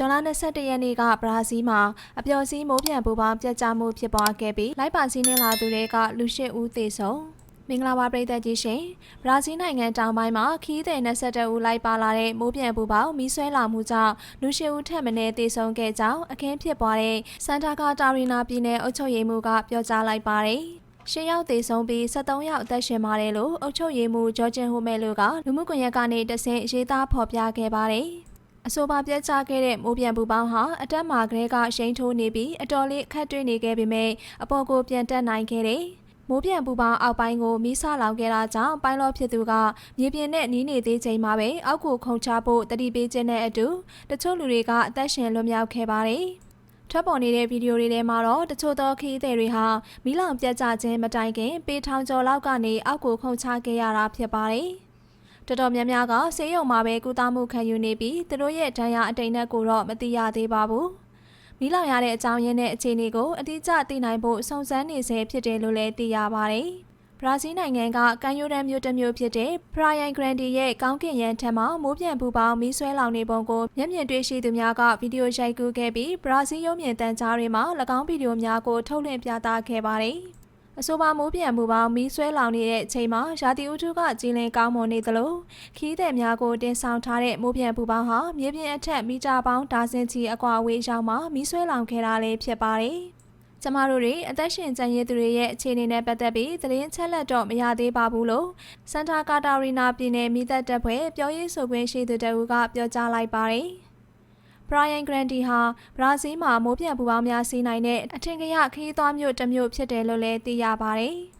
ဇွန်လ22ရက်နေ့ကဘရာဇီးမှာအပျော်စီးမိုးပြန်ပူပေါင်းပြတ်ကျမှုဖြစ်ပွားခဲ့ပြီးလိုက်ပါစီးနှင်းလာသူတွေကလူရှစ်ဦးသေဆုံးမင်္ဂလာပါပြည်သက်ကြီးရှင်ဘရာဇီးနိုင်ငံတောင်ပိုင်းမှာခီးသည်22ဦးလိုက်ပါလာတဲ့မိုးပြန်ပူပေါင်းမီးဆွဲလာမှုကြောင့်လူရှစ်ဦးထက်မနည်းသေဆုံးခဲ့ကြောင်းအခင်းဖြစ်ပွားတဲ့စန်တာကာတာရီနာပြည်နယ်အုပ်ချုပ်ရေးမှူးကပြောကြားလိုက်ပါတယ်ရှစ်ယောက်သေဆုံးပြီး73ယောက်အသက်ရှင်ပါတယ်လို့အုပ်ချုပ်ရေးမှူးဂျော်ဂျင်ဟိုမဲလိုကလူမှုကွန်ရက်ကနေတဆင့်ရေးသားဖော်ပြခဲ့ပါတယ်။ အဆိုပါပြတ်ချခဲ့တဲ့မိုးပြန်ပူပေါင်းဟာအတက်မာကလေးကရှိန်ထိုးနေပြီးအတော်လေးအခက်တွေ့နေခဲ့ပေမဲ့အပေါ်ကိုပြန်တက်နိုင်ခဲ့တယ်။မိုးပြန်ပူပေါင်းအောက်ပိုင်းကိုမီးဆလောင်ခဲ့တာကြောင့်ပိုင်းလောဖြစ်သူကမြေပြင်နဲ့နီးနေသေးချိန်မှာပဲအောက်ကိုခုန်ချဖို့တတိပေးခြင်းနဲ့အတူတချို့လူတွေကအသက်ရှင်လွတ်မြောက်ခဲ့ပါတယ်။ထွက်ပေါ်နေတဲ့ဗီဒီယိုတွေထဲမှာတော့တချို့သောခရီးသည်တွေဟာမီးလောင်ပြတ်ကျခြင်းမတိုင်ခင်ပေထောင်ကျော်လောက်ကနေအောက်ကိုခုန်ချခဲ့ရတာဖြစ်ပါတယ်။ တော်တော်များများကဆေးရုံမှာပဲကုသမှုခံယူနေပြီးသူတို့ရဲ့ဒဏ်ရာအတိမ်နဲ့ကိုတော့မသိရသေးပါဘူး။မီးလောင်ရတဲ့အကြောင်းရင်းနဲ့အခြေအနေကိုအတိအကျသိနိုင်ဖို့စုံစမ်းနေဆဲဖြစ်တယ်လို့လည်းသိရပါတယ်။ဘရာဇီးနိုင်ငံကကန်ယိုဒန်မြို့တစ်မြို့ဖြစ်တဲ့ဖရိုင်ယန်ဂရန်ဒီရဲ့ကောင်းကင်ရန်ထက်မှမိုးပြန်ပူပေါင်းမီးဆွဲလောင်နေပုံကိုမျက်မြင်တွေ့ရှိသူများကဗီဒီယိုရိုက်ကူးခဲ့ပြီးဘရာဇီးရုံးမြင်တန်ကြားတွေမှာ၎င်းဗီဒီယိုများကိုထုတ်လွှင့်ပြသခဲ့ပါတယ်။ အဆိုပါမိုးပြန်ပူပေါင်းမီးဆွဲလောင်နေတဲ့အချိန်မှာရာသီဥတုကကြီးလင်းကောင်းမွန်နေသလိုခီးသည်များကိုတင်ဆောင်ထားတဲ့မိုးပြန်ပူပေါင်းဟာမြေပြင်အထက်မီတာပေါင်းဒါဇင်ချီအကွာအဝေးရောက်မှမီးဆွဲလောင်ခဲ့တာလည်းဖြစ်ပါတယ်။ကျမတို့တွေအသက်ရှင်ကျန်ရည်သူတွေရဲ့အခြေအနေနဲ့ပတ်သက်ပြီးသတင်းချက်လက်တော့မရသေးပါဘူးလို့စန်တာကာတာရီနာပြည်နယ်မိသက်တပ်ဖွဲ့ပြောရေးဆိုခွင့်ရှိသူတအူးကပြောကြားလိုက်ပါတယ်။ Brian Grandi ဟာဘရာဇီးမှာမိုးပြန်ပူပေါင်းများစီးနိုင်တဲ့အထင်ကရခရီးသွားမြို့တစ်မြို့ဖြစ်တယ်လို့လည်းသိရပါတယ်။